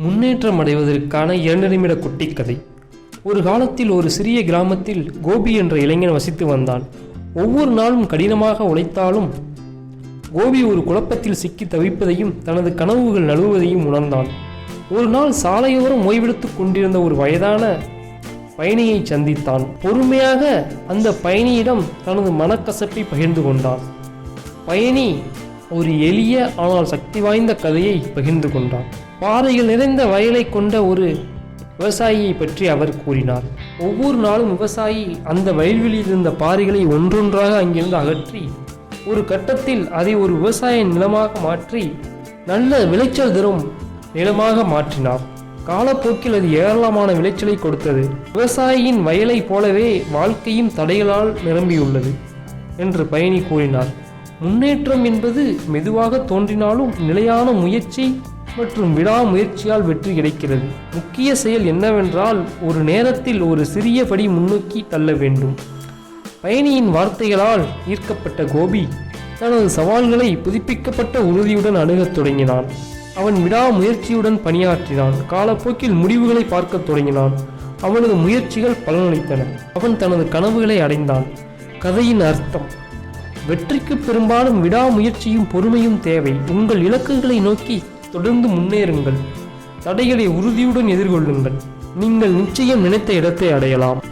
முன்னேற்றம் அடைவதற்கான இரண்டு நிமிட குட்டிக்கதை. ஒரு காலத்தில் ஒரு சிறிய கிராமத்தில் கோபி என்ற இளைஞன் வசித்து வந்தான். ஒவ்வொரு நாளும் கடினமாக உழைத்தாலும் கோபி ஒரு குழப்பத்தில் சிக்கி தவிப்பதையும் தனது கனவுகள் நழுவுவதையும் உணர்ந்தான். ஒரு நாள் சாலையோரம் ஓய்வெடுத்துக் கொண்டிருந்த ஒரு வயதான பயணியை சந்தித்தான். பொறுமையாக அந்த பயணியிடம் தனது மனக்கசப்பை பகிர்ந்து கொண்டான். பயணி ஒரு எளிய ஆனால் சக்தி வாய்ந்த கதையை பகிர்ந்து கொண்டான். பாறைகள் நிறைந்த வயலை கொண்ட ஒரு விவசாயியை பற்றி அவர் கூறினார். ஒவ்வொரு நாளும் விவசாயி அந்த வயல்வெளியில் இருந்த பாறைகளை ஒன்றொன்றாக அங்கிருந்து அகற்றி ஒரு கட்டத்தில் அதை ஒரு விவசாய நிலமாக மாற்றி நல்ல விளைச்சல் தரும் நிலமாக மாற்றினார். காலப்போக்கில் அது ஏராளமான விளைச்சலை கொடுத்தது. விவசாயியின் வயலைப் போலவே வாழ்க்கையும் தடைகளால் நிரம்பியுள்ளது என்று பயணி கூறினார். முன்னேற்றம் என்பது மெதுவாக தோன்றினாலும் நிலையான முயற்சி மற்றும் விடாமுயற்சியால் வெற்றி கிடைக்கிறது. முக்கிய செயல் என்னவென்றால் ஒரு நேரத்தில் ஒரு சிறிய படி முன்னோக்கி தள்ள வேண்டும். பயணியின் வார்த்தைகளால் ஈர்க்கப்பட்ட கோபி தனது சவால்களை புதுப்பிக்கப்பட்ட உறுதியுடன் அணுகத் தொடங்கினான். அவன் விடாமுயற்சியுடன் பணியாற்றினான். காலப்போக்கில் முடிவுகளை பார்க்கத் தொடங்கினான். அவனது முயற்சிகள் பலனளித்தன. அவன் தனது கனவுகளை அடைந்தான். கதையின் அர்த்தம் வெற்றிக்கு பெரும்பாலும் விடாமுயற்சியும் பொறுமையும் தேவை. உங்கள் இலக்குகளை நோக்கி தொடர்ந்து முன்னேறுங்கள். தடைகளை உறுதியுடன் எதிர்கொள்ளுங்கள். நீங்கள் நிச்சயம் நினைத்த இடத்தை அடையலாம்.